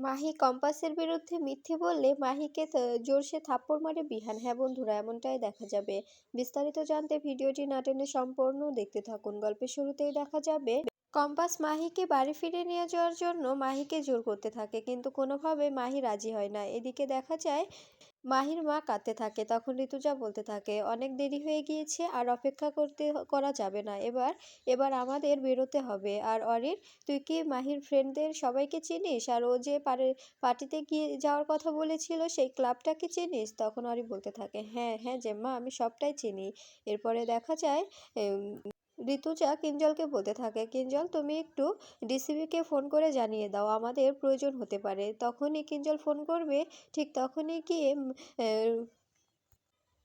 মাহি কম্পাসের বিরুদ্ধে মিথ্যে বললে মাহিকে জোরসে থাপ্পড় মারে বিহান। হ্যাঁ বন্ধুরা, এমনটাই দেখা যাবে। বিস্তারিত জানতে ভিডিওটি না টেনে সম্পূর্ণ দেখতে থাকুন। গল্পের শুরুতেই দেখা যাবে কম্পাস মাহিকে বাড়ি ফিরে নিয়ে যাওয়ার জন্য মাহিকে জোর করতে থাকে, কিন্তু কোনোভাবে মাহি রাজি হয় না। এদিকে দেখা যায়, মাহির মা কাঁদতে থাকে, তখন ঋতুজা বলতে থাকে, অনেক দেরি হয়ে গিয়েছে, আর অপেক্ষা করতে করা যাবে না। এবার এবার আমাদের বেরোতে হবে। আর অরিন, তুই কি মাহির ফ্রেন্ডদের সবাইকে চিনিস? আর ও যে পারে, পার্টিতে গিয়ে যাওয়ার কথা বলেছিল, সেই ক্লাবটাকে চিনিস? তখন অরি বলতে থাকে হ্যাঁ হ্যাঁ জেম্মা, আমি সবটাই চিনি। এরপরে দেখা যায় ঋতুজা কিঞ্জলকে বলতে থাকে, কিঞ্জল, তুমি একটু ডিসিবিকে ফোন করে জানিয়ে দাও, আমাদের প্রয়োজন হতে পারে। তখনই কিঞ্জল ফোন করবে, ঠিক তখনই গিয়ে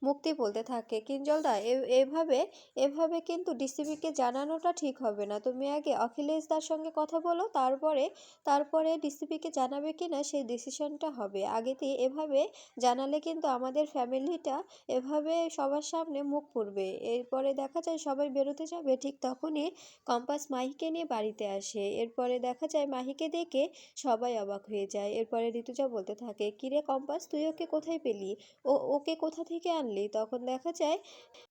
মুক্তি বলতে থাকে। কিঞ্জলদা এভাবে এভাবে কিন্তু ডিসিবিকে জানানোটা ঠিক হবে না। তুমি আগে অখিলেশ দার সঙ্গে কথা বলো, তারপরে তারপরে ডিসিবিকে জানাবে কি না সেই ডিসিশনটা হবে। আগেতে এভাবে জানালে কিন্তু আমাদের ফ্যামিলিটা এভাবে সবার সামনে মুখ পুড়বে। এরপরে দেখা যায় সবাই বেরোতে যাবে, ঠিক তখনই কম্পাস মাহিকে নিয়ে বাড়িতে আসে। এরপরে দেখা যায় মাহিকে দেখে সবাই অবাক হয়ে যায়। এরপরে ঋতুজা বলতে থাকে, কিরে কম্পাস, তুই ওকে কোথায় পেলি? ও, ওকে কোথা থেকে আনলি তখন দেখা যায়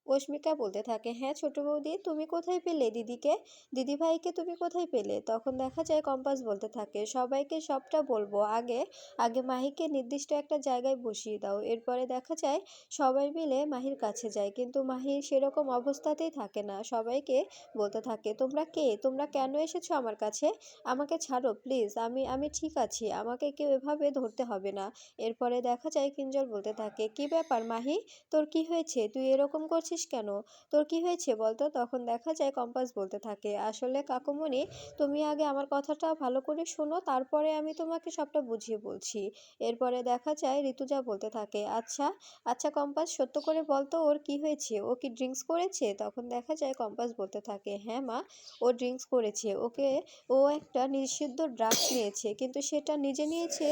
অস্মিকা বলতে থাকে হ্যাঁ ছোট বৌদি, তুমি কোথায় পেলে দিদিকে? দিদি ভাইকে তুমি কোথায় পেলে? তখন দেখা যায় কম্পাস বলতে থাকে, সবাইকে সবটা বলব, আগে আগে মাহিকে নির্দিষ্ট একটা জায়গায় বসিয়ে দাও। এরপরে দেখা যায় সবাই মিলে মাহির কাছে যায়, কিন্তু মাহি সেরকম অবস্থাতেই থাকে না। সবাইকে বলতে থাকে, তোমরা কে? তোমরা কেন এসেছ আমার কাছে? আমাকে ছাড়ো, প্লিজ, আমি আমি ঠিক আছি, আমাকে কেউ এভাবে ধরতে হবে না। এরপরে দেখা যায় কিঞ্জল বলতে থাকে, কি ব্যাপার মাহি? তোর কি হয়েছে? তুই এরকম করছিস কেন? তোর কি হয়েছে বলতো? তখন দেখা যায় কম্পাস বলতে থাকে, আসলে কাকুমণি, তুমি আগে আমার কথাটা ভালো করে শোনো, তারপরে আমি তোমাকে সবটা বুঝিয়ে বলছি। এরপরে দেখা যায় ঋতুজা বলতে থাকে আচ্ছা আচ্ছা কম্পাস, সত্য করে বলতো ওর কি হয়েছে? ও কি ড্রিঙ্কস করেছে? তখন দেখা যায় কম্পাস বলতে থাকে হ্যাঁ মা, ও ড্রিঙ্কস করেছে। ওকে, ও একটা নিষিদ্ধ ড্রাগস নিয়েছে, কিন্তু সেটা নিজে নিয়েছে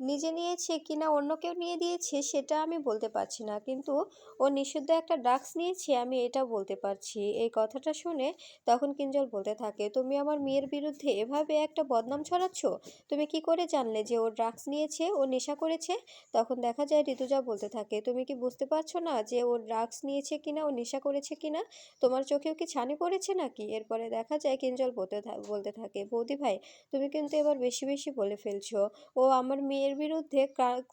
নিজে নিয়েছে কিনা, অন্য কেউ নিয়ে দিয়েছে সেটা আমি বলতে পারছি না। কিন্তু ও নিষিদ্ধ একটা ড্রাগস নিয়েছে, আমি এটা বলতে পারছি। এই কথাটা শুনে তখন কিঞ্জল বলতে থাকে, তুমি আমার মেয়ের বিরুদ্ধে এভাবে একটা বদনাম ছড়াচ্ছ? তুমি কি করে জানলে যে ও ড্রাগস নিয়েছে, ও নেশা করেছে? তখন দেখা যায় ঋতুজা বলতে থাকে, তুমি কি বুঝতে পারছ না যে ও ড্রাগস নিয়েছে কিনা, ও নেশা করেছে কিনা? তোমার চোখেও কি ছানি পড়েছে নাকি? এরপরে দেখা যায় কিঞ্জল বলতে বলতে থাকে, বৌদি ভাই, তুমি কিন্তু এবার বেশি বেশি বলে ফেলছো। ও আমার মেয়ের বিরুদ্ধে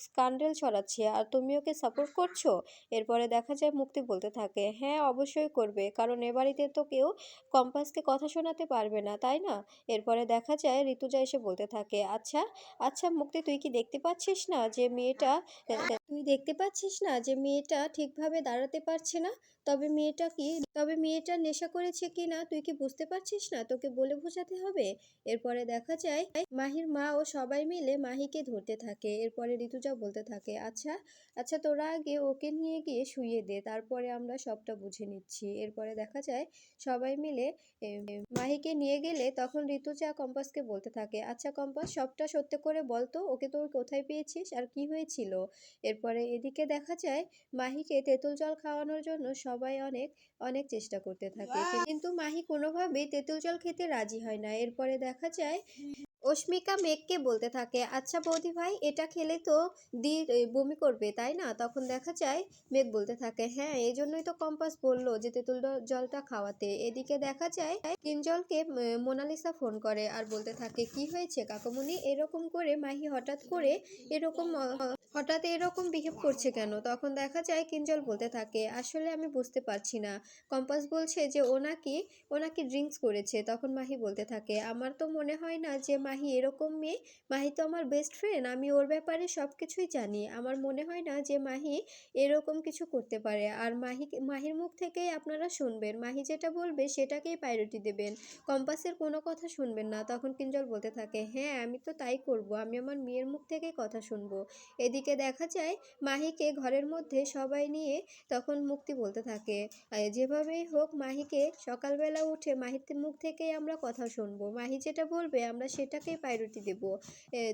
স্ক্যান্ডেল ছড়াচ্ছে। আর তুমি ওকে সাপোর্ট করছ? এরপরে দেখা যায় মুক্তি বলতে থাকে হ্যাঁ অবশ্যই করবে। কারণ এ বাড়িতে তো কেউ কম্পাসকে কথা শোনাতে পারবে না, তাই না? এরপরে দেখা যায় ঋতুজা এসে বলতে থাকে আচ্ছা আচ্ছা মুক্তি, তুই কি দেখতে পাচ্ছিস না যে মেয়েটা তুই দেখতে পাচ্ছিস না যে মেয়েটা ঠিকভাবে দাঁড়াতে পারছে না? তবে মেয়েটা কি, তবে মেয়েটা নেশা করেছে কি না তুই কি বুঝতে পারছিস না? তোকে বলে বোঝাতে হবে? এরপরে দেখা যায় মাহির মা ও সবাই মিলে মাহিকে ধরতে থাকে। এরপরে ঋতুজা বলতে থাকে আচ্ছা আচ্ছা তোরা আগে ওকে নিয়ে গিয়ে শুয়ে দে, তারপরে আমরা সবটা বুঝে নিচ্ছি। এরপরে দেখা যায় সবাই মিলে মাহিকে নিয়ে গেলে তখন ঋতুজা কম্পাসকে বলতে থাকে আচ্ছা কম্পাস, সবটা সত্য করে বলতো ওকে তোর কোথায় পেয়েছিস? আর কি হয়েছিল? এরপরে এদিকে দেখা যায় মাহিকে তেঁতুল জল খাওয়ানোর জন্য সবাই অনেক অনেক চেষ্টা করতে থাকে। কিন্তু মাহি কোনোভাবেই তেঁতুল জল খেতে রাজি হয় না। এরপরে দেখা যায় অস্মিকা মেঘকে বলতে থাকে আচ্ছা বৌদি ভাই, এটা খেলে তো দি বমি করবে, তাই না? তখন দেখা যায়, মেঘ বলতে থাকে হ্যাঁ এই জন্যই তো কম্পাস বলল যে তেঁতুল জলটা খাওয়াতে। এদিকে দেখা যায়, কিঞ্জলকে মোনালিসা ফোন করে আর বলতে থাকে, কি হয়েছে কাকুমণি এরকম করে মাহি হঠাৎ করে এরকম হঠাৎ এরকম বিহেভ করছে কেন? তখন দেখা যায়, কিঞ্জল বলতে থাকে, আসলে আমি বুঝতে পারছি না। কম্পাস বলছে যে ও নাকি ও নাকি ড্রিঙ্কস করেছে। তখন মাহি বলতে থাকে, আমার তো মনে হয় না যে মাহি এরকম মেয়ে? মাহি তো আমার বেস্ট ফ্রেন্ড আমি ওর ব্যাপারে সব কিছুই জানি। আমার মনে হয় না যে মাহি এরকম কিছু করতে পারে। আর মাহি, মাহির মুখ থেকেই আপনারা শুনবেন। মাহি যেটা বলবে সেটাকেই প্রায়োরিটি দেবেন। কম্পাসের কোনো কথা শুনবেন না, তখন কিঞ্জল বলতে থাকে হ্যাঁ আমি তো তাই করব, আমি আমার মেয়ের মুখ থেকেই কথা শুনব। এদিকে দেখা যায়, মাহিকে ঘরের মধ্যে সবাই নিয়ে তখন মুক্তি বলতে থাকে। যেভাবেই হোক, মাহিকে সকালবেলা উঠে মাহির মুখ থেকেই আমরা কথা শুনব। মাহি যেটা বলবে, আমরা সেটাকেই প্রায়োরিটি দেব।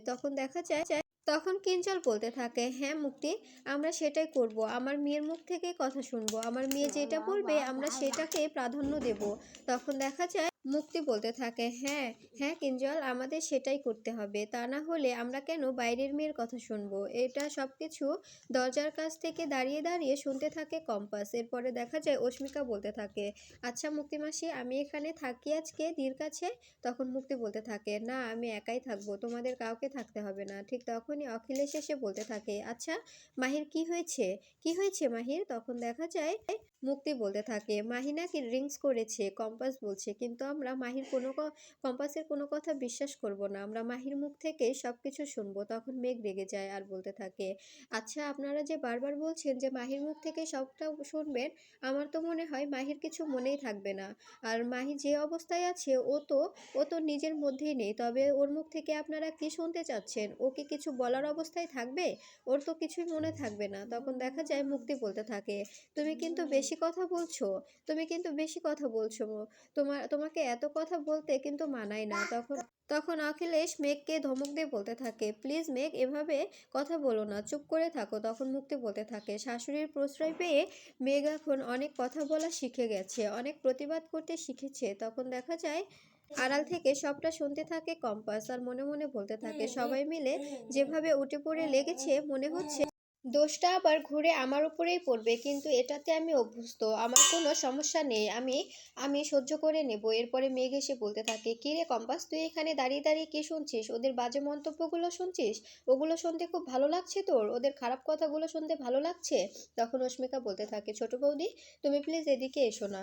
তখন দেখা যায় তখন কিঞ্চল বলতে থাকে হ্যাঁ মুক্তি আমরা সেটাই করব। আমার মেয়ের মুখ থেকে কথা শুনব। আমার মেয়ে যেটা বলবে আমরা সেটাকে প্রাধান্য দেব। তখন দেখা যায় মুক্তি বলতে থাকে। হ্যাঁ হ্যাঁ কিঞ্জল, আমাদের সেটাই করতে হবে। তা না হলে আমরা কেন বাইরের মেয়ের কথা শুনব? এটা সব কিছু দরজার কাছ থেকে দাঁড়িয়ে দাঁড়িয়ে শুনতে থাকে কম্পাস। এরপরে দেখা যায় অস্মিকা বলতে থাকে আচ্ছা মুক্তি মাসি, আমি এখানে থাকি আজকে দির কাছে? তখন মুক্তি বলতে থাকে, না, আমি একাই থাকব, তোমাদের কাউকে থাকতে হবে না। ঠিক তখনই অখিলেশ এসে বলতে থাকে আচ্ছা মাহির কি হয়েছে? কি হয়েছে মাহির? তখন দেখা যায় মুক্তি বলতে থাকে, মাহি নাকি ড্রিঙ্কস করেছে। কম্পাস বলছে, কিন্তু আমরা মাহির কোনো কম্পাসের কোনো কথা বিশ্বাস করব না। আমরা মাহির মুখ থেকে সব কিছু শুনব, তখন মেঘ রেগে যায় আর বলতে থাকে আচ্ছা আপনারা যে বারবার বলছেন যে মাহির মুখ থেকে সবটা শুনবেন, আমার তো মনে হয় মাহির কিছু মনেই থাকবে না। আর মাহি যে অবস্থায় আছে, ও তো ও তো নিজের মধ্যেই নেই। তবে ওর মুখ থেকে আপনারা কি শুনতে চাচ্ছেন? ও কি কিছু বলার অবস্থায় থাকবে? ওর তো কিছুই মনে থাকবে না। তখন দেখা যায় মুক্তি বলতে থাকে, তুমি কিন্তু বেশি কথা বলছো, তুমি কিন্তু বেশি কথা বলছো তোমার তোমাকে এত কথা বলতে কিন্তু মানায় না। তখন তখন অখিলেশ মেঘকে ধমক দিয়ে বলতে থাকে প্লিজ মেঘ এভাবে কথা বলো না চুপ করে থাকো। তখন মুক্তি বলতে থাকে শাশুড়ির প্রশ্রয় পেয়ে মেঘ এখন অনেক কথা বলা শিখে গেছে অনেক প্রতিবাদ করতে শিখেছে। তখন দেখা যায় আড়াল থেকে সবটা শুনতে থাকে কম্পাস আর মনে মনে বলতে থাকে সবাই মিলে যেভাবে উঠে পড়ে লেগেছে মনে হচ্ছে দোষটা আবার ঘুরে আমার উপরেই পড়বে, কিন্তু এটাতে আমি অভ্যস্ত, আমার কোনো সমস্যা নেই, আমি আমি সহ্য করে নেব। এরপরে মেঘ এসে বলতে থাকে, কি রে কম্পাস, তুই এখানে দাঁড়িয়ে দাঁড়িয়ে কি শুনছিস? ওদের বাজে মন্তব্যগুলো শুনছিস? ওগুলো শুনতে খুব ভালো লাগছে তোর? ওদের খারাপ কথাগুলো শুনতে ভালো লাগছে? তখন অস্মিকা বলতে থাকে, ছোট বৌদি, তুমি প্লিজ এদিকে এসো না।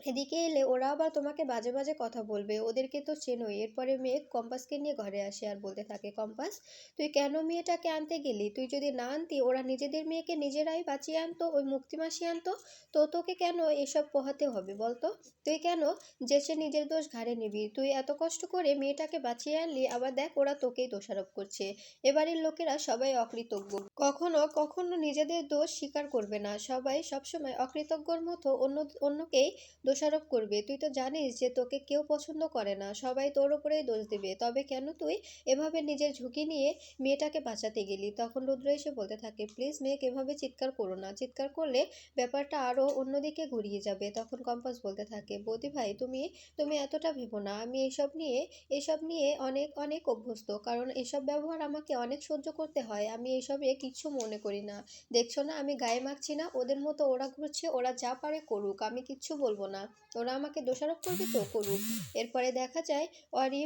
এদিকে এলে ওরা আবার তোমাকে বাজে বাজে কথা বলবে, ওদেরকে তো চেনোই। এরপরে মেয়ে কম্পাসকে নিয়ে ঘরে আসে আর বলতে থাকে, কম্পাস, তুই কেন মেয়েটাকে আনতে গেলি? তুই যদি না আনতি, ওরা নিজেদের মেয়েকে নিজেরাই বাঁচিয়ে আনতো, ওই মুক্তিমাসি আনতো, তো তোকে কেন এসব পোহাতে হবে বলতো? তুই কেন যেচে নিজের দোষ ঘাড়ে নিবি? তুই এত কষ্ট করে মেয়েটাকে বাঁচিয়ে আনলি, আবার দেখ ওরা তোকেই দোষারোপ করছে। এবারের লোকেরা সবাই অকৃতজ্ঞ। কখনো কখনো নিজেদের দোষ স্বীকার করবে না। সবাই সবসময় অকৃতজ্ঞর মতো অন্য, অন্যকেই দোষারোপ করবে। তুই তো জানিস যে তোকে কেউ পছন্দ করে না। সবাই তোর উপরেই দোষ দেবে। তবে কেন তুই এভাবে নিজের ঝুঁকি নিয়ে মেয়েটাকে বাঁচাতে গেলি? তখন রুদ্র এসে বলতে থাকে, প্লিজ মেয়েকে এভাবে চিৎকার করো না। চিৎকার করলে ব্যাপারটা আরও অন্যদিকে ঘুরিয়ে যাবে। তখন কম্পাস বলতে থাকে, বৌদি ভাই, তুমি তুমি এতটা ভেবো না। আমি এসব নিয়ে এসব নিয়ে অনেক অনেক অভ্যস্ত। কারণ এসব ব্যবহার আমাকে অনেক সহ্য করতে হয়। আমি এসবে কিচ্ছু মনে করি না। দেখছ না, আমি গায়ে মাখছি না। ওদের মতো ওরা ঘুরছে, ওরা যা পারে করুক। আমি কিচ্ছু বলব না। ওরা আমাকে দোষারোপ করবে তো করুক। এরপরে দেখা যায় অরি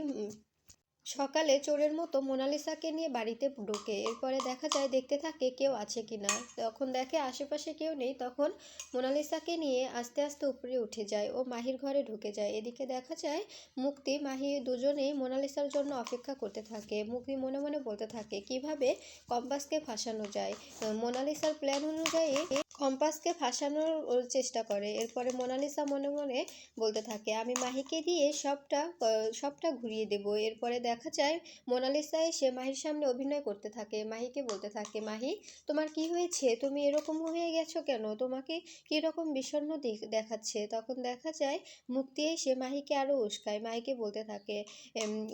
সকালে চোরের মতো মোনালিসাকে নিয়ে বাড়িতে ঢোকে। এরপরে দেখা যায়, দেখতে থাকে কেউ আছে কিনা তখন দেখে আশেপাশে কেউ নেই, তখন মোনালিসাকে নিয়ে আস্তে আস্তে উপরে উঠে যায় ও মাহির ঘরে ঢুকে যায়। এদিকে দেখা যায়, মুক্তি মাহি দুজনেই মোনালিসার জন্য অপেক্ষা করতে থাকে। মুক্তি মনে মনে বলতে থাকে, কীভাবে কম্পাসকে ফাঁসানো যায়? মোনালিসার প্ল্যান অনুযায়ী কম্পাসকে ফাঁসানোর চেষ্টা করে। এরপরে মোনালিসা মনে মনে বলতে থাকে, আমি মাহিকে দিয়ে সবটা সবটা ঘুরিয়ে দেব। এরপরে দেখা যায়, মোনালিসা এসে মাহির সামনে অভিনয় করতে থাকে। মাহিকে বলতে থাকে, মাহি, তোমার কি হয়েছে? তুমি এরকম হয়ে গেছো কেন? তোমাকে কীরকম বিষণ্ণ দেখ- দেখাচ্ছে? তখন দেখা যায়, মুক্তি এসে মাহিকে আরও উস্কায়। মাহিকে বলতে থাকে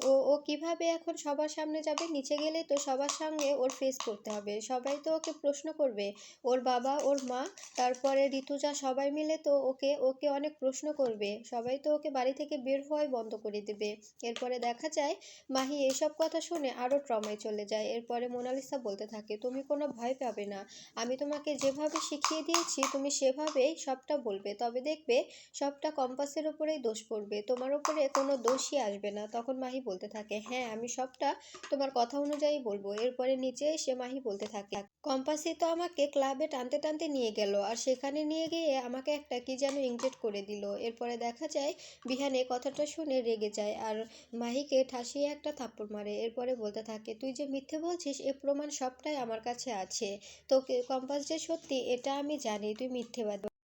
ও ও কীভাবে এখন সবার সামনে যাবে? নিচে গেলে তো সবার সামনে ওর ফেস করতে হবে। সবাই তো ওকে প্রশ্ন করবে, ওর বাবা, ওর মা, তারপরে ঋতুজা, সবাই মিলে তো ওকে ওকে অনেক প্রশ্ন করবে। সবাই তো ওকে বাড়ি থেকে বের হওয়াই বন্ধ করে দেবে। এরপরে দেখা যায় মাহি এইসব কথা শুনে আরও ট্রমায় চলে যায়। এরপরে মোনালিসা বলতে থাকে, তুমি কোনো ভয় পাবে না। আমি তোমাকে যেভাবে শিখিয়ে দিয়েছি, তুমি সেভাবেই সবটা বলবে। তবে দেখবে, সবটা কম্পাসের উপরেই দোষ পড়বে। তোমার উপরে কোনো দোষই আসবে না। তখন মাহি বলতে থাকে হ্যাঁ আমি সবটা তোমার কথা অনুযায়ী বলব। এরপরে নিচে এসে মাহি বলতে থাকে, কম্পাসই তো আমাকে ক্লাবে টানতে টানতে নিয়ে গেল, আর সেখানে নিয়ে গিয়ে আমাকে একটা কি যেন ইনজেক্ট করে দিল। এরপরে দেখা যায়, বিহানে কথাটা শুনে রেগে যায়, আর মাহিকে ঠাসিয়ে একটা থাপ্পড় মারে, এরপরে বলতে থাকে, তুই যে মিথ্যে বলছিস, এ প্রমাণ সবটাই আমার কাছে আছে। তোকে কম্পাস যে সত্যি, এটা আমি জানি, তুই মিথ্যেবাদী।